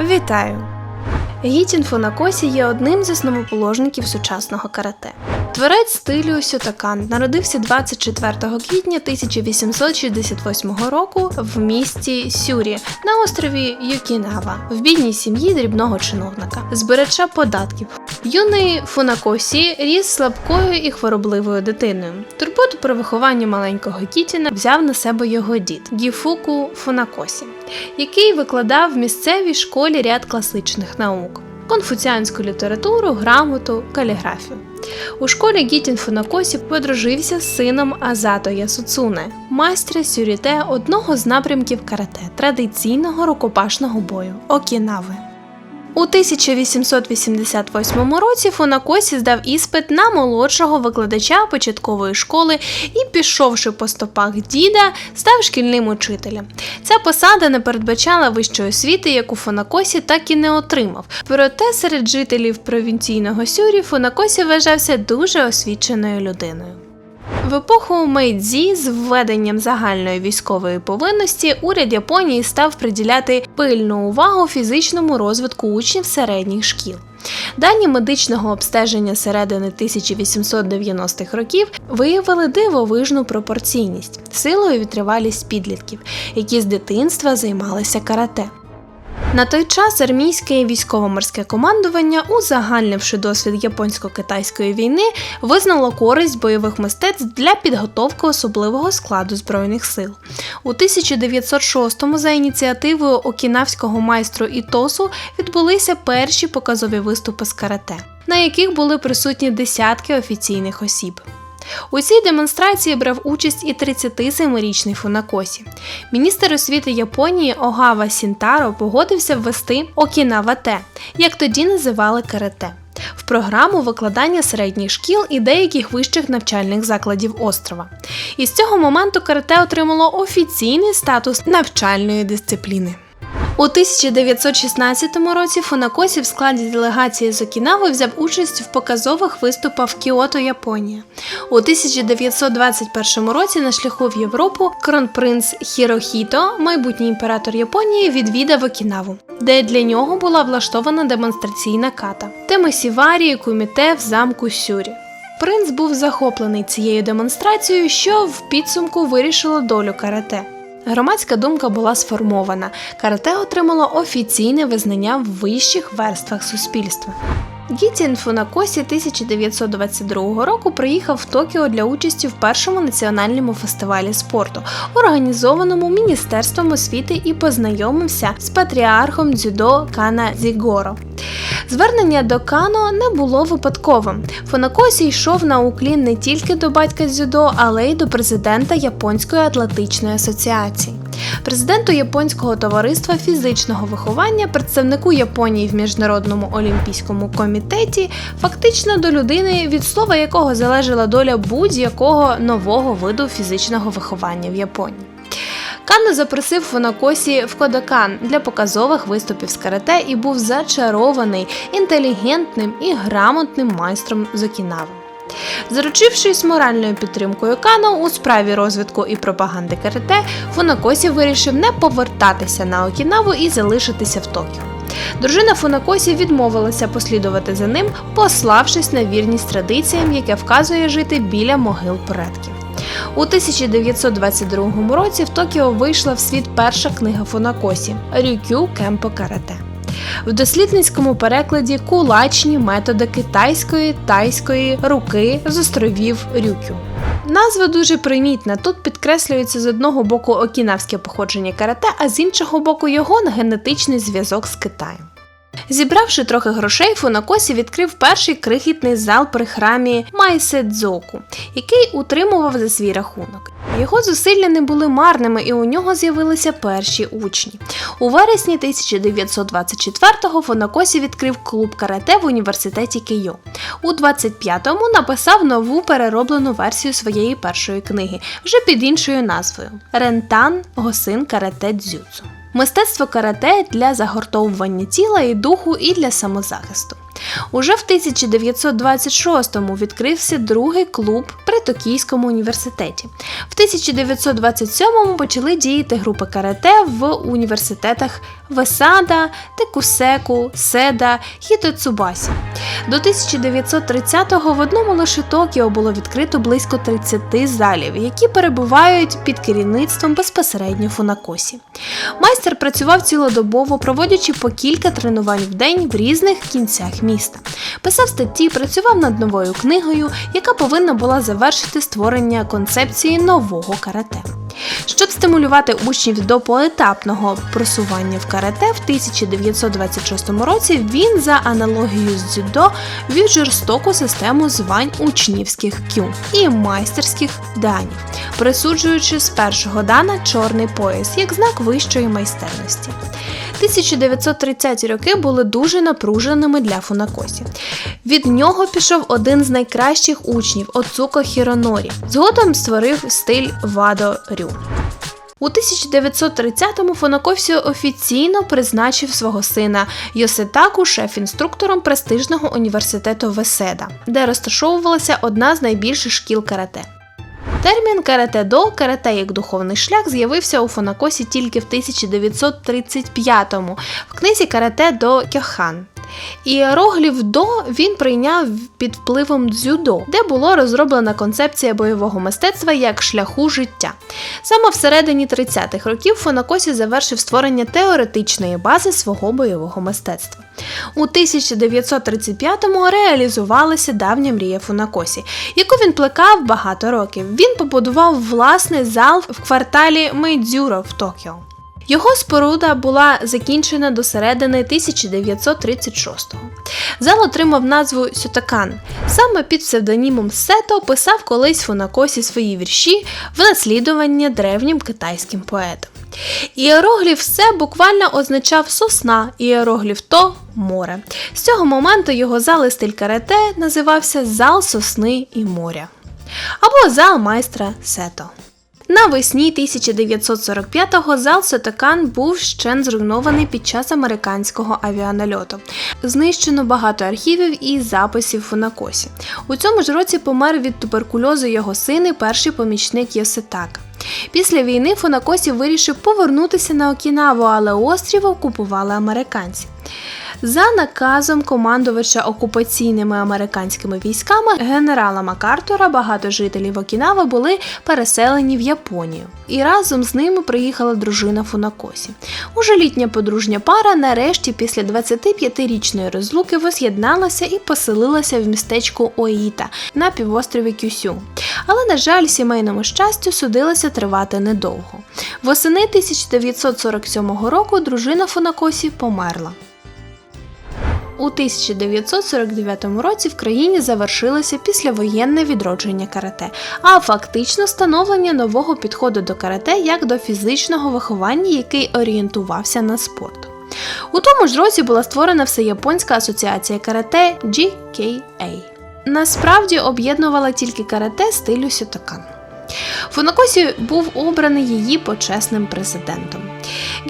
Вітаю! Гітін Фунакосі є одним з основоположників сучасного карате. Творець стилю Сютакан народився 24 квітня 1868 року в місті Сюрі на острові Юкінава в бідній сім'ї дрібного чиновника, збирача податків. Юний Фунакосі ріс слабкою і хворобливою дитиною. Турботу про виховання маленького Кітіна взяв на себе його дід Гіфуку Фунакосі, який викладав в місцевій школі ряд класичних наук. Конфуціанську літературу, грамоту, каліграфію. У школі Гітін Фунакосі подружився з сином Азато Ясуцуне, майстра сюріте одного з напрямків карате традиційного рукопашного бою Окінави. У 1888 році Фунакосі здав іспит на молодшого викладача початкової школи і, пішовши по стопах діда, став шкільним учителем. Ця посада не передбачала вищої освіти, яку Фунакосі так і не отримав. Проте серед жителів провінційного Сюрі Фунакосі вважався дуже освіченою людиною. В епоху Мейдзі з введенням загальної військової повинності уряд Японії став приділяти пильну увагу фізичному розвитку учнів середніх шкіл. Дані медичного обстеження середини 1890-х років виявили дивовижну пропорційність, силу і витривалість підлітків, які з дитинства займалися карате. На той час армійське військово-морське командування, узагальнивши досвід японсько-китайської війни, визнало користь бойових мистецтв для підготовки особливого складу збройних сил. У 1906-му за ініціативою окінавського майстру Ітосу відбулися перші показові виступи з карате, на яких були присутні десятки офіційних осіб. У цій демонстрації брав участь і 37-річний Фунакосі. Міністр освіти Японії Огава Сінтаро погодився ввести Окінава-те, як тоді називали карате, в програму викладання середніх шкіл і деяких вищих навчальних закладів острова. І з цього моменту карате отримало офіційний статус навчальної дисципліни. У 1916 році Фунакосі в складі делегації з Окінави взяв участь в показових виступах в Кіото, Японія. У 1921 році на шляху в Європу кронпринц Хірохіто, майбутній імператор Японії, відвідав Окінаву, де для нього була влаштована демонстраційна ката. Темесіварії куміте в замку Сюрі. Принц був захоплений цією демонстрацією, що в підсумку вирішило долю карате. Громадська думка була сформована. Карате отримало офіційне визнання в вищих верствах суспільства. Гітін Фунакосі 1922 року приїхав в Токіо для участі в першому національному фестивалі спорту, організованому Міністерством освіти і познайомився з патріархом дзюдо Кана Зігоро. Звернення до Кано не було випадковим. Фунакосі йшов на уклін не тільки до батька дзюдо, але й до президента Японської атлетичної асоціації. Президенту Японського товариства фізичного виховання, представнику Японії в Міжнародному олімпійському комітеті, фактично до людини, від слова якого залежала доля будь-якого нового виду фізичного виховання в Японії. Кано запросив Фунакосі в Кодакан для показових виступів з карате і був зачарований інтелігентним і грамотним майстром з Окінави. Заручившись моральною підтримкою Кано у справі розвитку і пропаганди карате, Фунакосі вирішив не повертатися на Окінаву і залишитися в Токіо. Дружина Фунакосі відмовилася послідувати за ним, пославшись на вірність традиціям, яке вказує жити біля могил предків. У 1922 році в Токіо вийшла в світ перша книга Фунакосі Рюкю Кемпо Карате. В дослідницькому перекладі кулачні методи китайської тайської руки з островів Рюкю. Назва дуже примітна. Тут підкреслюється з одного боку окінавське походження карате, а з іншого боку його генетичний зв'язок з Китаєм. Зібравши трохи грошей, Фунакосі відкрив перший крихітний зал при храмі Майседзоку, який утримував за свій рахунок. Його зусилля не були марними, і у нього з'явилися перші учні. У вересні 1924-го Фунакосі відкрив клуб карате в університеті Кио. У 25-му написав нову перероблену версію своєї першої книги, вже під іншою назвою Рентан Госин Карате Дзюцу. Мистецтво карате для загортовування тіла і духу і для самозахисту. Уже в 1926-му відкрився другий клуб при Токійському університеті. В 1927-му почали діяти групи карате в університетах Весада, Текусеку, Седа, Хітоцубасі. До 1930-го в одному лише Токіо було відкрито близько 30 залів, які перебувають під керівництвом безпосередньо Фунакосі. Майстер працював цілодобово, проводячи по кілька тренувань в день в різних кінцях міста. Писав статті, працював над новою книгою, яка повинна була завершити створення концепції нового карате. Щоб стимулювати учнів до поетапного просування в карате, в 1926 році він за аналогією з дзюдо ввів жорстоку систему звань учнівських кю і майстерських данів, присуджуючи з першого дана чорний пояс як знак вищої майстерності. 1930-ті роки були дуже напруженими для Фунакосі. Від нього пішов один з найкращих учнів Оцуко Хіронорі. Згодом створив стиль Вадо Рю. У 1930-му Фунакосі офіційно призначив свого сина Йоситаку шеф-інструктором престижного університету Веседа, де розташовувалася одна з найбільших шкіл карате. Термін карате-до, карате як духовний шлях, з'явився у Фунакосі тільки в 1935-му в книзі Карате до Кьохан. Іерогліф до він прийняв під впливом дзюдо, де було розроблена концепція бойового мистецтва як шляху життя. Саме всередині 30-х років Фунакосі завершив створення теоретичної бази свого бойового мистецтва. У 1935-му реалізувалася давня мрія Фунакосі, яку він плекав багато років. Він побудував власний зал в кварталі Мейдзюро в Токіо. Його споруда була закінчена до середини 1936-го. Зал отримав назву Сютакан. Саме під псевдонімом Сето писав колись Фунакосі свої вірші в наслідування древнім китайським поетам. Іерогліф «се» буквально означав сосна, іерогліф то море. З цього моменту його зал стиль карате називався Зал сосни і моря або зал майстра Сето. Навесні 1945-го зал Сотокан був ще зруйнований під час американського авіанальоту. Знищено багато архівів і записів Фунакосі. У цьому ж році помер від туберкульозу його син і перший помічник Йоситака. Після війни Фунакосі вирішив повернутися на Окінаву, але острів окупували американці. За наказом командувача окупаційними американськими військами генерала Макартура багато жителів Окінави були переселені в Японію, і разом з ними приїхала дружина Фунакосі. Уже літня подружня пара нарешті після 25-річної розлуки воз'єдналася і поселилася в містечку Оїта на півострові Кюсю. Але, на жаль, сімейному щастю судилося тривати недовго. Восени 1947 року дружина Фунакосі померла. У 1949 році в країні завершилося післявоєнне відродження карате, а фактично становлення нового підходу до карате як до фізичного виховання, який орієнтувався на спорт. У тому ж році була створена Всеяпонська асоціація карате GKA. Насправді об'єднувала тільки карате стилю Сютакан. Фунакосі був обраний її почесним президентом.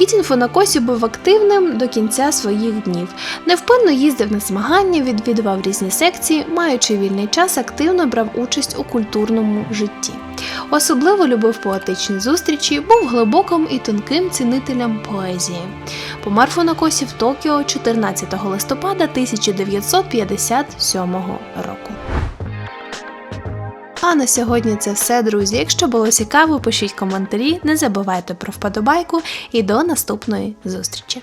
Гітін Фунакосі був активним до кінця своїх днів. Невпинно їздив на змагання, відвідував різні секції, маючи вільний час, активно брав участь у культурному житті. Особливо любив поетичні зустрічі, був глибоким і тонким цінителем поезії. Помер Фунакосі в Токіо 14 листопада 1957 року. А на сьогодні це все, друзі. Якщо було цікаво, пишіть коментарі, не забувайте про вподобайку і до наступної зустрічі!